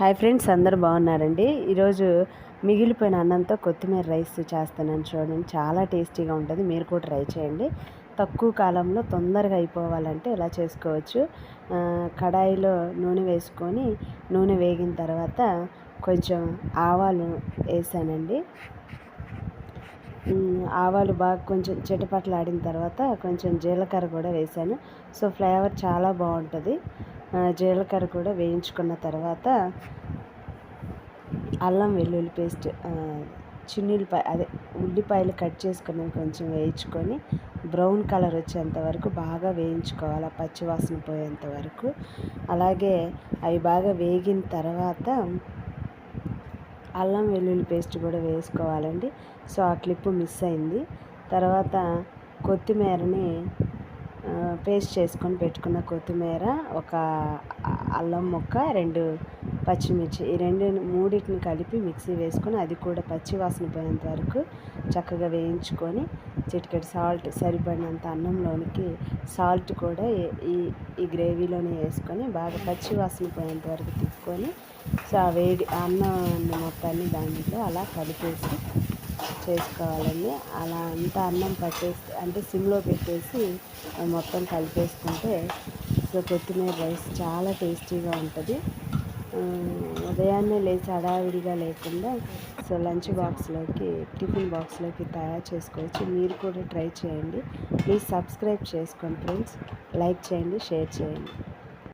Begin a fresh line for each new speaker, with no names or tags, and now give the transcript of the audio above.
Hi friends అందరూ బాగున్నారండి. ఈరోజు మిగిలిపోయిన అన్నంతో కొత్తిమీర రైస్ చేస్తానని చూడండి. చాలా టేస్టీగా ఉంటుంది. మీరు కూడా ట్రై చేయండి. తక్కువ కాలంలో తొందరగా అయిపోవాలంటే ఇలా చేసుకోవచ్చు. కడాయిలో నూనె వేసుకొని నూనె వేగిన తర్వాత కొంచెం ఆవాలు వేసానండి. ఆవాలు బాగా కొంచెం చిటపట్లాడిన తర్వాత కొంచెం జీలకర్ర కూడా వేసాను. సో ఫ్లేవర్ చాలా బాగుంటుంది. జీలకర్ర కూడా వేయించుకున్న తర్వాత అల్లం వెల్లుల్లి పేస్ట్ చిన్నుల్లిపాయ అదే ఉల్లిపాయలు కట్ చేసుకుని కొంచెం వేయించుకొని బ్రౌన్ కలర్ వచ్చేంత వరకు బాగా వేయించుకోవాలి పచ్చివాసన పోయేంత వరకు. అలాగే అవి బాగా వేగిన తర్వాత అల్లం వెల్లుల్లి పేస్ట్ కూడా వేసుకోవాలండి. సో ఆ క్లిప్ మిస్ అయింది. తర్వాత కొత్తిమీరని పేస్ట్ చేసుకొని పెట్టుకున్న కొత్తిమీర ఒక అల్లం ముక్క రెండు పచ్చిమిర్చి ఈ రెండు మూడింటిని కలిపి మిక్సీ వేసుకొని అది కూడా పచ్చి వాసన పోయేంత వరకు చక్కగా వేయించుకొని చిటికెడు సాల్ట్ సరిపడినంత అన్నంలోనికి సాల్ట్ కూడా ఈ ఈ గ్రేవీలోనే వేసుకొని బాగా పచ్చి వాసన పోయేంత వరకు తిప్పుకొని సో ఆ వేడి అన్నం మొత్తాన్ని దానిలో అలా కలిపేసి చేసుకోవాలండి. అలా అంతా అన్నం పట్టేసి అంటే సిమ్లో పెట్టేసి మొత్తం కలిపేసుకుంటే సో కొత్తిమీర రైస్ చాలా టేస్టీగా ఉంటుంది. ఉదయాన్నే లేచి హడావిడిగా లేకుండా సో లంచ్ బాక్స్లోకి టిఫిన్ బాక్స్లోకి తయారు చేసుకోవచ్చు. మీరు కూడా ట్రై చేయండి. ప్లీజ్ సబ్స్క్రైబ్ చేసుకోండి ఫ్రెండ్స్. లైక్ చేయండి షేర్ చేయండి.